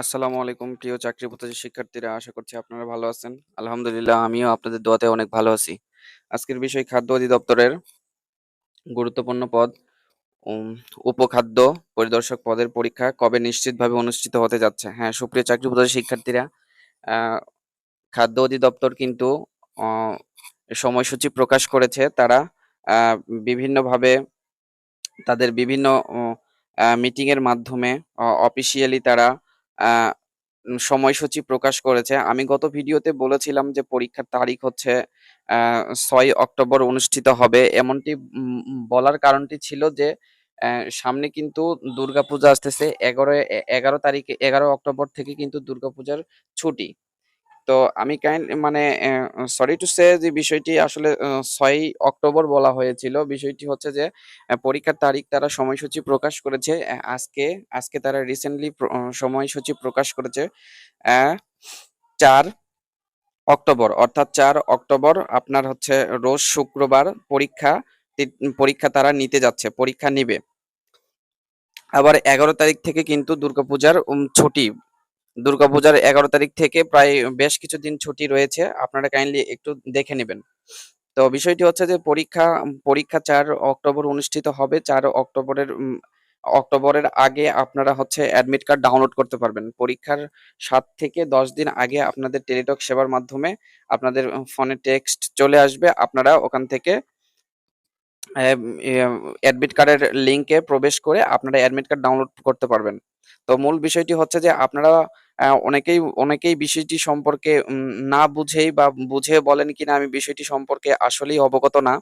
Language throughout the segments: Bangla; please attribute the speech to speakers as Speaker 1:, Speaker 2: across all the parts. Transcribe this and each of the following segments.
Speaker 1: আসসালামু আলাইকুম, প্রিয় চাকরি প্রত্যাশী শিক্ষার্থীরা, আশা করছি আপনারা ভালো আছেন। আলহামদুলিল্লাহ, আমিও আপনাদের দোয়াতে অনেক ভালো আছি। আজকের বিষয় খাদ্য অধিদপ্তরের গুরুত্বপূর্ণ পদ উপখাদ্য পরিদর্শক পদের পরীক্ষা কবে নিশ্চিতভাবে অনুষ্ঠিত হতে যাচ্ছে? হ্যাঁ সুপ্রিয় চাকরি প্রত্যাশী শিক্ষার্থীরা খাদ্য অধিদপ্তর কিন্তু সময়সূচি প্রকাশ করেছে। তারা বিভিন্নভাবে তাদের বিভিন্ন মিটিংয়ের মাধ্যমে অফিসিয়ালি তারা সময়সূচি প্রকাশ করেছে। আমি গত ভিডিওতে বলেছিলাম যে পরীক্ষার তারিখ হচ্ছে ছয় অক্টোবর অনুষ্ঠিত হবে। এমনটি বলার কারণটি ছিল যে সামনে কিন্তু দুর্গাপূজা আসতেছে। এগারো এগারো তারিখে, এগারো অক্টোবর থেকে কিন্তু দুর্গাপূজার ছুটি। তো আমি কাইন্ড মানে সরি টু সে যে বিষয়টি আসলে ছয় অক্টোবর বলা হয়েছিল বিষয়টি হচ্ছে যে পরীক্ষার তারিখ তারা সময়সূচি প্রকাশ করেছে আজকে আজকে তারা রিসেন্টলি সময়সূচি প্রকাশ করেছে চার অক্টোবর অর্থাৎ চার অক্টোবর আপনার হচ্ছে রোজ শুক্রবার পরীক্ষা পরীক্ষা তারা নিতে যাচ্ছে পরীক্ষা নিবে। আবার এগারো তারিখ থেকে কিন্তু দুর্গাপূজার উম, ছুটি দুর্গাপূজার এগারো তারিখ থেকে প্রায় বেশ কিছুদিন ছুটি রয়েছে। আপনারা কাইন্ডলি একটু দেখে নেবেন। তো বিষয়টি হচ্ছে যে পরীক্ষা পরীক্ষা চার অক্টোবর অনুষ্ঠিত হবে। চার অক্টোবরের অক্টোবরের আগে আপনারা হচ্ছে অ্যাডমিট কার্ড ডাউনলোড করতে পারবেন। পরীক্ষার সাত থেকে দশ দিন আগে আপনাদের টেলিটক সেবার মাধ্যমে আপনাদের ফোনে টেক্সট চলে আসবে। আপনারা ওখান থেকে অ্যাডমিট কার্ডের লিঙ্কে প্রবেশ করে আপনারা অ্যাডমিট কার্ড ডাউনলোড করতে পারবেন। তো মূল বিষয়টি হচ্ছে যে আপনারা অনেকেই অনেকেই বিষয়টি সম্পর্কে না বুঝেই বা বুঝে বলেন কিনা আমি বিষয়টি সম্পর্কে আসলেই অবগত না।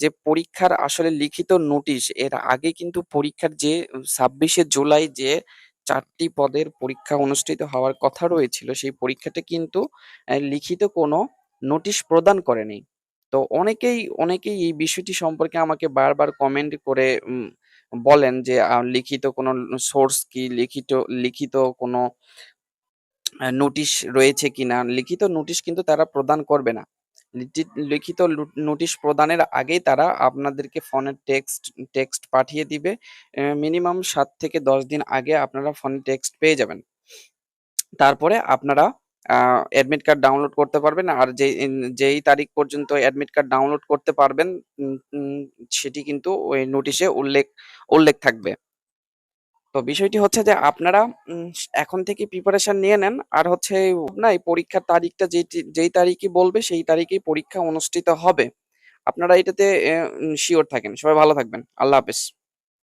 Speaker 1: যে পরীক্ষার আসলে লিখিত নোটিশ, এর আগে কিন্তু পরীক্ষার যে ছাব্বিশে জুলাই যে চারটি পদের পরীক্ষা অনুষ্ঠিত হওয়ার কথা রয়েছিল, সেই পরীক্ষাটা কিন্তু লিখিত কোনো নোটিশ প্রদান করেনি। তো অনেকেই অনেকেই এই বিষয়টি সম্পর্কে আমাকে বারবার কমেন্ট করে বলেন যে লিখিত কোনো সোর্স কি, লিখিত লিখিত কোনো নোটিশ রয়েছে কিনা? লিখিত নোটিশ কিন্তু তারা প্রদান করবে না। লিখিত নোটিশ প্রদানের আগেই তারা আপনাদেরকে ফোনের টেক্সট টেক্সট পাঠিয়ে দিবে। মিনিমাম সাত থেকে দশ দিন আগে আপনারা ফোনে টেক্সট পেয়ে যাবেন। তারপরে আপনারা অ্যাডমিট কার্ড ডাউনলোড করতে পারবেন আর যে যেই তারিখ পর্যন্ত অ্যাডমিট কার্ড ডাউনলোড করতে পারবেন সেটি কিন্তু ওই নোটিশে উল্লেখ উল্লেখ থাকবে। তো বিষয়টি হচ্ছে যে আপনারা এখন থেকে প্রিপারেশন নিয়ে নেন। আর হচ্ছে না এই পরীক্ষার তারিখটা যেই যেই তারিখে বলবে সেই তারিখেই পরীক্ষা অনুষ্ঠিত হবে। আপনারা এটাতে শিওর থাকেন। সবাই ভালো থাকবেন। আল্লাহ হাফেজ।